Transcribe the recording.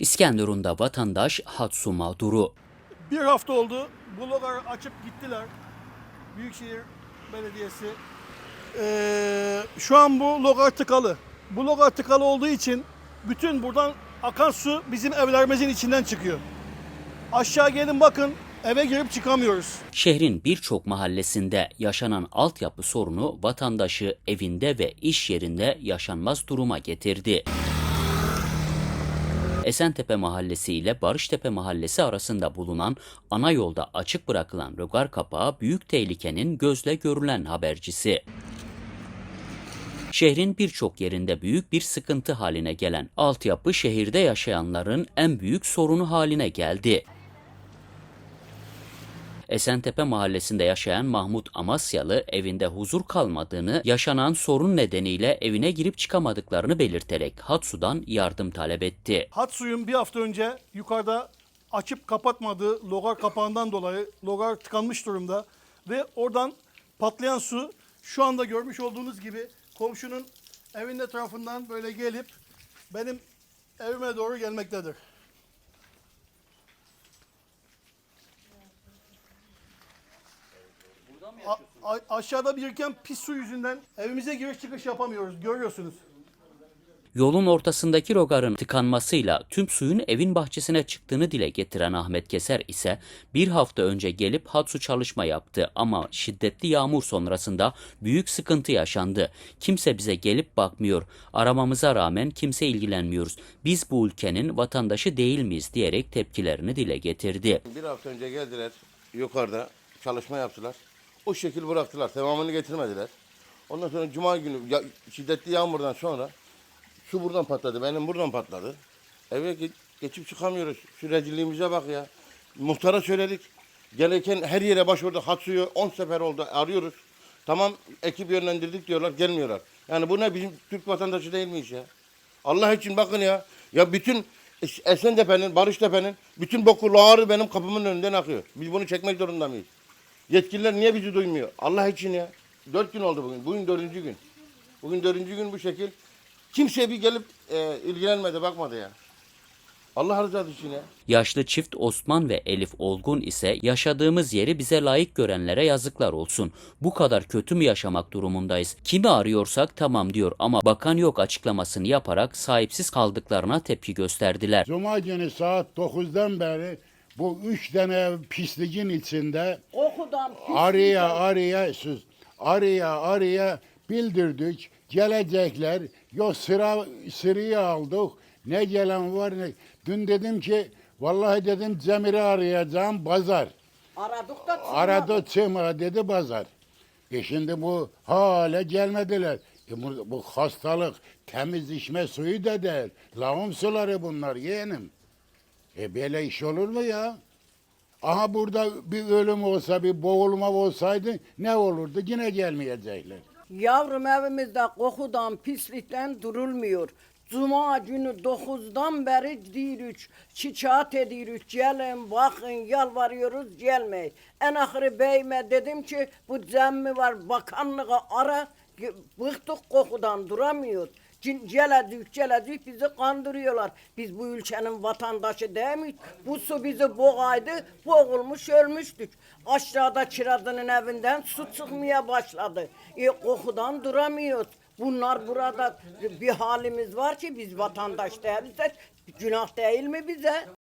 İskenderun'da vatandaş Hatsu mağduru. Bir hafta oldu. Bu logarı açıp gittiler. Büyükşehir Belediyesi. Ee, şu an bu logar tıkalı. Bu logar tıkalı olduğu için bütün buradan akan su bizim evlerimizin içinden çıkıyor. Aşağı gelin bakın eve girip çıkamıyoruz. Şehrin birçok mahallesinde yaşanan altyapı sorunu vatandaşı evinde ve iş yerinde yaşanmaz duruma getirdi. Esentepe Mahallesi ile Barıştepe Mahallesi arasında bulunan ana yolda açık bırakılan rögar kapağı büyük tehlikenin gözle görülen habercisi. Şehrin birçok yerinde büyük bir sıkıntı haline gelen altyapı şehirde yaşayanların en büyük sorunu haline geldi. Esentepe mahallesinde yaşayan Mahmut Amasyalı evinde huzur kalmadığını, yaşanan sorun nedeniyle evine girip çıkamadıklarını belirterek Hatsu'dan yardım talep etti. Hat suyun bir hafta önce yukarıda açıp kapatmadığı logar kapağından dolayı logar tıkanmış durumda. Ve oradan patlayan su şu anda görmüş olduğunuz gibi komşunun evin etrafından böyle gelip benim evime doğru gelmektedir. A- a- aşağıda biriken pis su yüzünden evimize giriş çıkış yapamıyoruz. Görüyorsunuz. Yolun ortasındaki rogarın tıkanmasıyla tüm suyun evin bahçesine çıktığını dile getiren Ahmet Keser ise bir hafta önce gelip Hatsu çalışma yaptı ama şiddetli yağmur sonrasında büyük sıkıntı yaşandı. Kimse bize gelip bakmıyor. Aramamıza rağmen kimse ilgilenmiyoruz. Biz bu ülkenin vatandaşı değil miyiz diyerek tepkilerini dile getirdi. Bir hafta önce geldiler yukarıda çalışma yaptılar. O şekil bıraktılar. Tamamını getirmediler. Ondan sonra cuma günü ya- şiddetli yağmurdan sonra su buradan patladı. Benim buradan patladı. Eve ge- geçip çıkamıyoruz. Şu rezilliğimize bak ya. Muhtara söyledik. Gereken her yere başvurduk. Hat suyu 10 sefer oldu. Arıyoruz. Tamam ekip yönlendirdik diyorlar. Gelmiyorlar. Yani bu ne bizim Türk vatandaşı değil miyiz ya? Allah için bakın ya. Ya bütün Es- Esentepe'nin, Barıştepe'nin bütün boku lağarı benim kapımın önünden akıyor. Biz bunu çekmek zorunda mıyız? Yetkililer niye bizi duymuyor? Allah için ya. Dört gün oldu bugün. Bugün dördüncü gün. Bugün dördüncü gün bu şekil. Kimse bir gelip e, ilgilenmedi, bakmadı ya. Allah rızası için ya. Yaşlı çift Osman ve Elif Olgun ise yaşadığımız yeri bize layık görenlere yazıklar olsun. Bu kadar kötü mü yaşamak durumundayız? Kimi arıyorsak tamam diyor ama bakan yok açıklamasını yaparak sahipsiz kaldıklarına tepki gösterdiler. Cuma günü saat 9'dan beri bu üç tane pisliğin içinde Okudan pis araya araya sus. Araya araya bildirdik. Gelecekler. Yok sıra sırayı aldık. Ne gelen var ne dün dedim ki vallahi dedim Cemil'i arayacağım pazar aradık da çıkmadı. aradı çıkma dedi pazar e şimdi bu hala gelmediler. E bu, bu hastalık temiz içme suyu da değil. Lağım suları bunlar yeğenim. E böyle iş olur mu ya? Aha burada bir ölüm olsa, bir boğulma olsaydı ne olurdu? Yine gelmeyecekler. Yavrum evimizde kokudan, pislikten durulmuyor. Cuma günü 9'dan beri diyoruz, şikayet ediyoruz, gelin bakın yalvarıyoruz gelmeyin. En ahırı beyime dedim ki bu zemmi var bakanlığa ara, bıktık kokudan duramıyoruz. Geledik geledik bizi kandırıyorlar. Biz bu ülkenin vatandaşı değil miyiz? Bu su bizi boğaydı, boğulmuş ölmüştük. Aşağıda kirazının evinden su çıkmaya başladı. E, kokudan duramıyoruz. Bunlar burada bir halimiz var ki biz vatandaş değiliz. Günah değil mi bize?